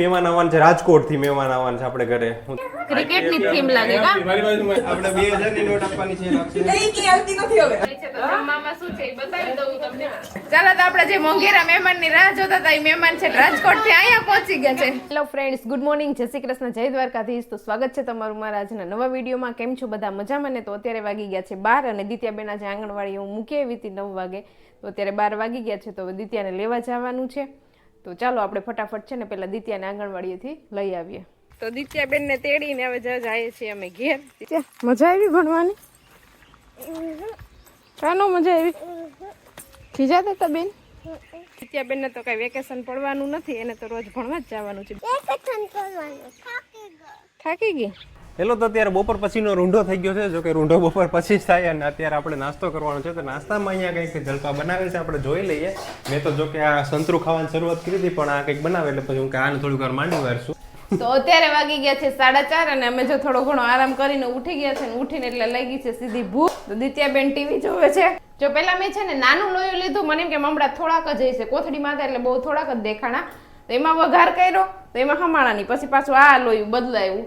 મહેમાન આવવાના છે રાજકોટથી મહેમાન આવવાના છે આપણે ઘરે. ક્રિકેટ ક્રિકેટની થીમ લાગે કા? આપણે 2000 ની નોટ આપવાની છે લાગશે. મામા શું છે બતાવી દઉં તમને. ચાલો તો આપણે જે મોંઘેરા મહેમાનની રાહ જોતા હતા એ મહેમાન છે રાજકોટથી અહીંયા પહોંચી ગયા છે. હેલો ફ્રેન્ડ્સ ગુડ મોર્નિંગ જય શ્રી કૃષ્ણ જય દ્વારકાધીશ. તો સ્વાગત છે તમારું મારા આજના નવા વિડીયોમાં. કેમ છો બધા? મજામાં ને? તો અત્યારે વાગી ગયા છે બાર અને દિત્યાબેન આજે આંગણવાડી હું મૂકી આવી હતી નવ વાગે. તો અત્યારે બાર વાગી ગયા છે તો દિત્યાને લેવા જવાનું છે. તો ચાલો આપણે ફટાફટ છે ને પેલા દિત્યાને આંગણવાડીએથી લઈ આવીએ. તો દિત્યાબેનને તેડીને હવે જ જઈએ છીએ અમે ઘેર. મજા આવી ભણવાની? કાનો મજા આવી? ખીજાતા હતા બેન? દિત્યાબેનને તો કઈ વેકેશન પડવાનું નથી એને તો રોજ ભણવા જ જવાનું છે. થાકી ગઈ? હેલો, તો અત્યારે બપોર પછીનો રૂંઢો થઈ ગયો છે, જો કે રૂંઢો બપોર પછી જ થાય અને અત્યારે આપણે નાસ્તો કરવાનો છે. તો નાસ્તામાં અહીંયા કંઈક જલપા બનાવે છે, આપણે જોઈ લઈએ. મેં તો જો કે આ સંતરું ખાવાની શરૂઆત કરી હતી, પણ આ કંઈક બનાવે, એટલે પછી હું કે આને થોડીક વાર માંડી વારશું તો અત્યારે વાગી ગયા છે સાડા ચાર અને અમે જો થોડો ઘણો આરામ કરીને ઉઠી ગયા છે ને ઉઠીને એટલે લઈ ગઈ છે સીધી ભૂખ. તો દિત્યાબેન ટીવી જોવે છે. જો પેલા મેં છે ને નાનું લોયું લીધું, મને એમ કે મમડા થોડાક જ હશે. કોથળી માતા એટલે બહુ થોડાક જ દેખાણા. તો એમાં વઘાર કર્યો, તો એમાં હમાણાની. પછી પાછું આ લોયું બદલાયું.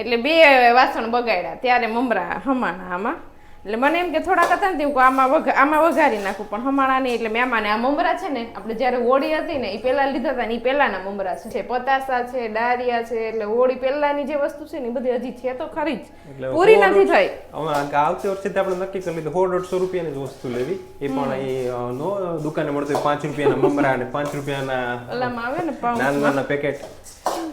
એટલે બે વાસણ બગાડ્યા ત્યારે મમરા હમાણા આમાં. એટલે મને એમ કે થોડાક હતા ને તેવું આમાં વઘા આમાં વઘારી નાખું પણ હમાણા નહીં એટલે મેં આમાં આ મમરા છે ને આપણે જ્યારે હોળી હતી ને એ પહેલાં લીધા હતા ને એ પહેલાંના મમરા છે. પતાસા છે ડારિયા છે એટલે હોળી પહેલાંની જે વસ્તુ છે ને એ બધી હજી છે તો ખરી જ. પૂરી નથી થઈ. હવે આવતી વર્ષે આપણે નક્કી કરી લીધું સો દોઢસો રૂપિયાની જ વસ્તુ લેવી. એ પણ એ નો દુકાને મળતું પાંચ રૂપિયાના મમરા અને પાંચ રૂપિયાના ઓલામાં આવે ને પાઉં નાના નાના પેકેટ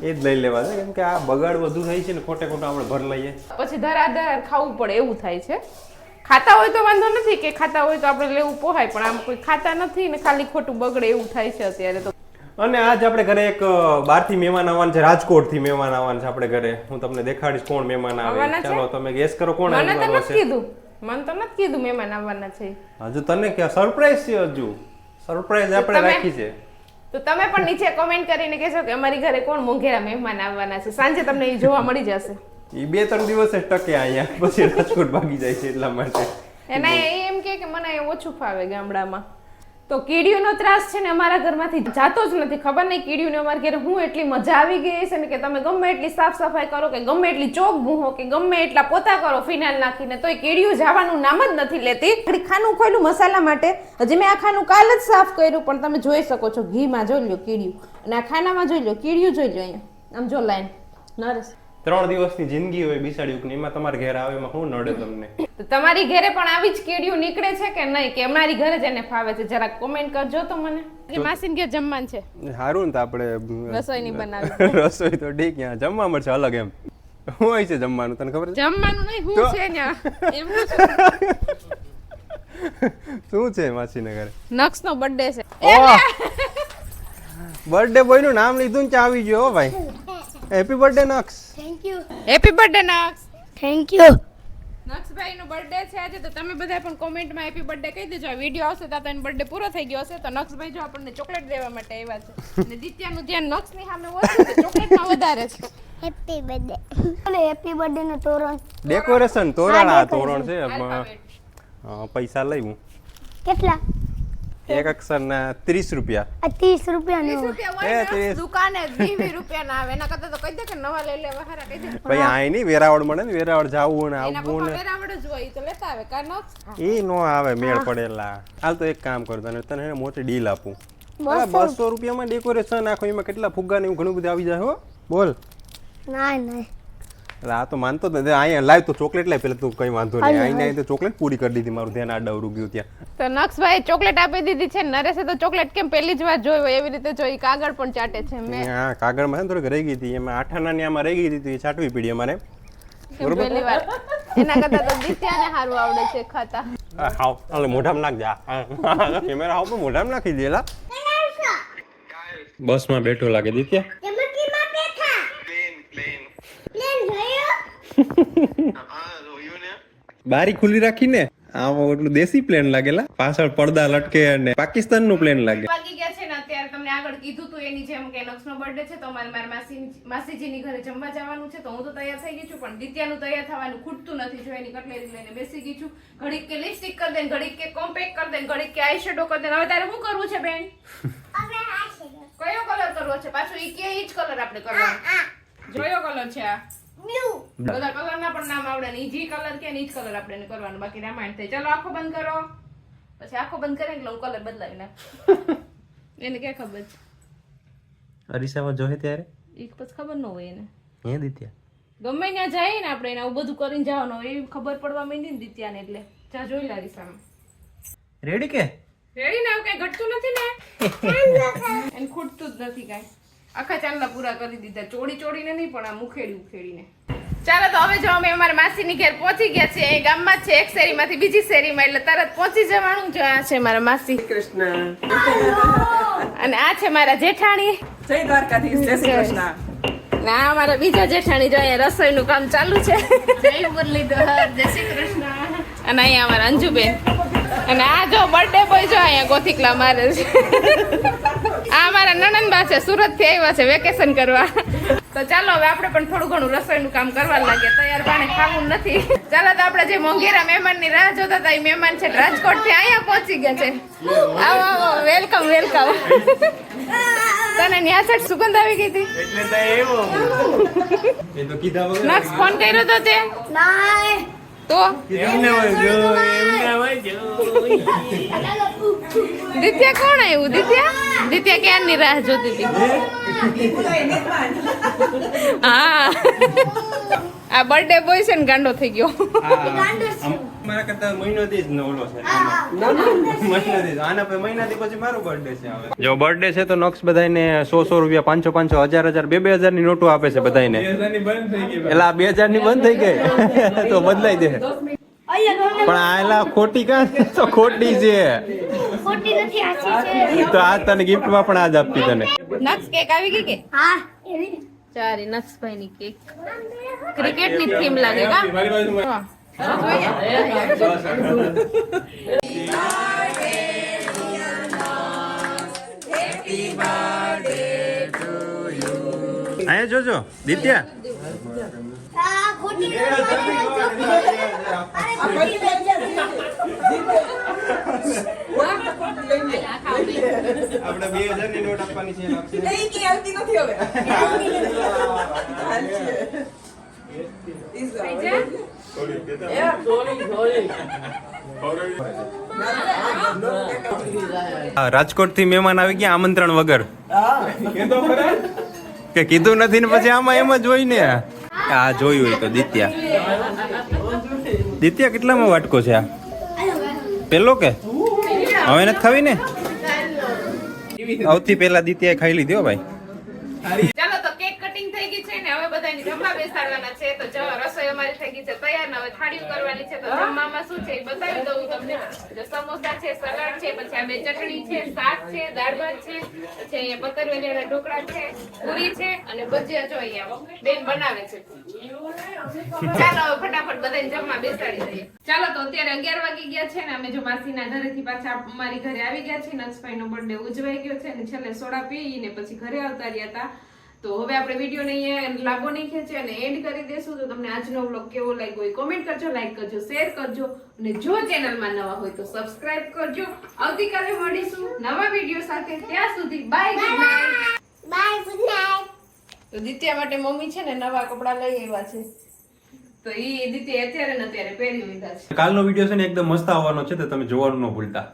એ જ લઈ લેવા છે કેમ કે આ બગાડ વધુ થાય છે ને ખોટે ખોટું આપણે ભર લઈએ. પછી ધરાધર ખાવું પડે એવું થાય છે. ખાતા હોય તો વાંધો નથી કે ખાતા હોય તો આપણે લેવું પોહાય પણ આમ કોઈ ખાતા નથી ને ખાલી ખોટું બગડે એવું થાય છે અત્યારે તો. અને આજ આપણે ઘરે એક બાર બહારથી મહેમાન આવવાના છે રાજકોટથી મહેમાન આવવાના છે આપણે ઘરે. હું તમને દેખાડીશ કોણ મહેમાન આવે? ચાલો તમે ગેસ કરો કોણ આવવાનું છે? કીધું. મને તો નથી કીધું મહેમાન આવવાના છે. હજુ તને કે સરપ્રાઈઝ છે હજુ? સરપ્રાઈઝ આપણે રાખી છે. તો તમે પણ નીચે કોમેન્ટ કરીને કહેશો કે અમારી ઘરે કોણ મોંઘેરા મહેમાન આવવાના છે. સાંજે તમને એ જોવા મળી જશે. એ બે ત્રણ દિવસ ટકે અહીંયા. પછી રાજકોટ ભાગી જાય છે એટલા માટે. એના એ એમ કે મને ઓછું ફાવે ગામડામાં. તો કીડીઓનો ત્રાસ છે ને અમારા ઘરમાંથી જાતો જ નથી. ખબર નહીં કીડીઓને અમારા ઘરે હું એટલી મજા આવી ગઈ છે ને કે તમે ગમે એટલી સાફ સફાઈ કરો કે ગમે એટલી ચોક ભૂહો કે ગમે એટલા પોતા કરો ફિનાઇલ નાખીને, તોય કીડીઓ જવાનું નામ જ નથી લેતી. ખાનું ખોલ્યું મસાલા માટે. હજી મેં આ ખાનું કાલ જ સાફ કર્યું, પણ તમે જોઈ શકો છો, ઘીમાં જોઈ લો કીડીયું અને આ ખાનામાં જોઈ લો કીડીયું જોઈ લો અહીંયા. આમ જો લાઈન નરેશ. ત્રણ દિવસની જિંદગી હોય બિસાડ્યું કે એમાં તમારે ઘેર આવે એમાં હું નડે તમને? તો તમારી ઘરે પણ આવી જ કેડિયું નીકળે છે કે નહીં? કે અમારી ઘરે જ એને ફાવે છે? જરાક કોમેન્ટ કરજો તો મને. કે માસીન ઘેર જમવાનું છે? હારું ને તો આપણે રસોઈ ની બનાવી. રસોઈ તો ઠીક ત્યાં જમવા મળશે અલગ એમ. હું હોય છે જમવાનું તને ખબર છે? જમવાનું નહીં હું છે ન્યા. છે. શું છે માસીને ઘરે? નક્ષનો બર્થડે છે. બર્થડે બોયનું નામ લીધું ને ચા આવી ગયો હો ભાઈ. Happy birthday Naksh happy birthday Naksh thank you નક્ષભાઈ નો બર્થડે છે આજે તો તમે બધા પણ કોમેન્ટમાં હેપી બર્થડે કહી દેજો. આ વીડિયો આવશે તો એનો બર્થડે પૂરો થઈ ગયો હશે તો નક્ષભાઈ જો આપણને ચોકલેટ દેવા માટે આવ્યા છે. અને દિત્યાનું ધ્યાન નક્ષની સામે ઓછું તો ચોકલેટમાં વધારે છે. હેપી બર્થડે અને હેપી બર્થડે નું તોરણ. ડેકોરેશન તોરણ આ તોરણ છે પૈસા લઈ હું. કેટલા? એક અક્ષરના ત્રીસ રૂપિયા. ત્રીસ રૂપિયા ત્રીસ નો રૂપિયા એ ત્રીસ. દુકાને વીસ વીસ રૂપિયાના આવે એના કરતા તો કહી દે કે નવા લઈ લેવા હારા કહી દે. ભાઈ આય નહીં વેરાવળ મળે ને વેરાવળ જાવું ને આવવું ને. વેરાવળ જ હોય તો લેતા આવે કા નક્ષ એ નો આવે મેળ પડેલા. હાલ તો એક કામ કર તને તને મોટી ડીલ આપું. બસો રૂપિયામાં ડેકોરેશન આખો એમાં કેટલા ફુગ્ગા ને એવું ઘણું બધું આવી જાય હો. બોલ. ના ના એટલે આ તો માનતો જ નથી. અહીંયા લાવ તો ચોકલેટ લાવ પેલા તું કઈ વાંધો નહીં. અહીંયા તો ચોકલેટ પૂરી કરી દીધી મારું ધ્યાન આડવરું ગયું ત્યાં. તો નક્ષભાઈ ચોકલેટ આપી દીધી છે નરેશે તો ચોકલેટ કેમ પહેલી જ વાર જોઈ હોય એવી રીતે જોઈ કાગળ પણ ચાટે છે મેં. હા કાગળમાં ને થોડીક રહી ગઈ હતી એમાં આઠાના આમાં રહી ગઈ હતી છાટવી પડી અમારે. પહેલી વાર? એના કરતા તો દિત્યાને સારું આવડે છે ખાતા. હાવ એટલે મોઢામાં નાખ જા. કેમેરા હાવ પણ મોઢામાં નાખી દેલા બસમાં બેઠો લાગે દિત્યા એમાં કેમાં બેઠા પ્લેન પ્લેન જોયો બારી ખુલ્લી રાખીને આમ એટલું દેશી પ્લેન લાગેલા. પાછળ પડદા લટકે અને પાકિસ્તાનનું પ્લેન લાગે. વાગી ગયા છે ને અત્યારે તમને આગળ કીધું તું એની જેમ કે નક્ષનો બર્થડે છે તો મારે મારા માસી માસીજીની ઘરે જમવા જવાનું છે તો હું તો તૈયાર થઈ ગઈ છું પણ દિત્યાનું તૈયાર થવાનું ખૂટતું નથી જો એની કટલેરી લઈને બેસી ગઈ છું. ઘડીક કે લિપસ્ટિક કરી દે ઘડીક કે કોમ્પેક્ટ કરી દે ઘડીક કે આઈ શેડો કરી દે હવે તારે શું કરવું છે બેન? કયો કલર કરવો છે? પાછો ઈ કે ઈ જ કલર આપણે કરવાનો. જોયો કલર છે આ? બધા કલર ના પણ નામ આવડે ને ઈ જે કલર કે ને ઈ જ કલર આપણે કરવાનો. બાકી રામાયણ થાય. ચાલો આંખો બંધ કરો. પછી આંખો બંધ કરે એટલે હું કલર બદલાવી નાખ. એને ક્યાં ખબર છે? અરીસામાં જોહે ત્યારે? એક પછી ખબર ન હોય એને. હે દિત્યા? ગમે ત્યાં જાય ને આપણે એને આવું બધું કરીને જવાનું હોય એવી ખબર પડવા માંડી ને દિત્યાને એટલે. જા જોઈ લાવી સામે રેડી કે? રેડી ને? આવું કઈ ઘટતું નથી ને? એને ખૂટતું જ નથી કાંઈ. આખા ચાંદલા પૂરા કરી દીધા. ચોડી ચોડીને નહીં પણ આ મુખેડી ઉખેડીને. ચાલો તો હવે જો અમે અમારા માસીની ઘેર પહોંચી ગયા છીએ અહીં ગામમાં જ છે એક શેરીમાંથી બીજી શેરીમાં એટલે તરત પહોંચી જવાનું. જો આ છે મારા માસી. કૃષ્ણ. અને આ છે મારા જેઠાણી. જય દ્વારકાધીશ જય શ્રી કૃષ્ણ. ના અમારા બીજા જેઠાણી જો અહીંયા રસોઈનું કામ ચાલુ છે. જય મુરલીધર જય શ્રી કૃષ્ણ. અને અહીંયા અમારા અંજુબેન. અને આ જો બર્થડે બોય જો અહીંયા ગોથિકલા મારે છે. આ અમારા નણંદબા છે સુરતથી આવ્યા છે વેકેશન કરવા. તો ચાલો હવે આપણે પણ થોડું ઘણું રસોઈનું કામ કરવા લાગે તૈયાર પાણી ખાવું નથી. ચાલો તો આપણે જે મોંઘેરા મહેમાનની રાહ જોતા હતા એ મહેમાન છે રાજકોટથી અહીંયા પહોંચી ગયા છે. આવો આવો વેલકમ વેલકમ તને ન્યા સાઈડ સુગંધ આવી ગઈ હતી? એટલે તો એવો એ તો કીધા વગર નક્ષ ફોન કર્યો તો તે? નાય તો? એમને હોય જો એમને હોય જો. દિત્યા કોણ આવ્યું? દિત્યા? દિત્યા ક્યારની રાહ જોતી હતી? હા. આ બર્થડે બોય છે ને ગાંડો થઈ ગયો. મારા કરતા મહિનોથી જ નવલો છે મહિનો થી આના પછી મહિનાથી પછી મારો બર્થડે છે હવે. જો બર્થડે છે તો નોક્સ બધાને સો સો રૂપિયા પાંચસો પાંચસો હજાર હજાર બે બે હજારની નોટો આપે છે બધાને એટલે આ બે હજારની બંધ થઈ ગઈ. તો બદલાઈ દે. પણ આ એલા ખોટી કા? તો ખોટી છે. ખોટી નથી આછી છે. તો આ તને ગિફ્ટમાં પણ આજ આપતી તને. નક્સ કેક આવી ગઈ કે? હા એવી ચારી નક્ષભાઈ ની કેક ક્રિકેટની થીમ લાગે કા હા. અહીંયા જોજો દિત્યા આ ખોટી નથી અરે ખોટી આપણે બે હજારની નોટ આપવાની છે આપશે. કે આવતી નથી હવે. રાજકોટથી મહેમાન આવી ગયા આમંત્રણ વગર. કે કીધું નથી ને પછી આમાં એમ જ હોય ને. આ જોયું હોય તો દિત્યા. દિત્યા કેટલામાં વાટકો છે આ? પેલો કે? હવે નથી ખાવી ને? સૌથી પેલા દિત્યાએ ખાઈ લીધી ભાઈ ચાલો તો કેક કટિંગ થઈ ગઈ છે ને હવે બધાને જમવા બેસાડવાના છે તો જો રસોઈ અમારી થઈ ગઈ છે તૈયાર હવે થાળીઓ કરવાની છે તો જમવામાં શું છે એ બતાવી દઉં તમને. જો સમોસા છે સલાડ છે પછી આ બે ચટણી છે શાક છે દાળ ભાત છે પછી અહીંયા પતરવેલીના ઢોકળા છે પૂરી છે અને ભજીયા જો અહીંયા બેન બનાવે છે. ચાલો ફટાફટ બધાને જમવા બેસાડી દઈએ. ચાલો તો અત્યારે અગિયાર વાગી ગયા છે ને અમે જો માસીના ઘરેથી પાછા અમારી ઘરે આવી ગયા છે નક્ષભાઈ નો બર્થડે ઉજવાઈ ગયો છે ને છેલ્લે સોડા પીને પછી ઘરે આવતા રહ્યા હતા. તો હવે આપણે વીડિયો અહીંયા લાંબો નહીં ખેંચે અને એન્ડ કરી દેશું તો તમને આજનો વ્લોગ કેવો લાગ્યો હોય કોમેન્ટ કરજો લાઈક કરજો શેર કરજો. અને જો ચેનલમાં નવા હોય તો સબસ્ક્રાઇબ કરજો. આવતીકાલે મળીશું નવા વીડિયો સાથે. ત્યાં સુધી bye good night bye good night તો દિત્યા માટે મમ્મી છે ને નવા કપડા લઈ આવ્યા છે. તો એ દિત્યા અત્યારે ને અત્યારે પહેરી લીધા છે. કાલનો વીડિયો છે ને એકદમ મસ્ત આવવાનો છે તો તમે જોવાનું ન ભૂલતા.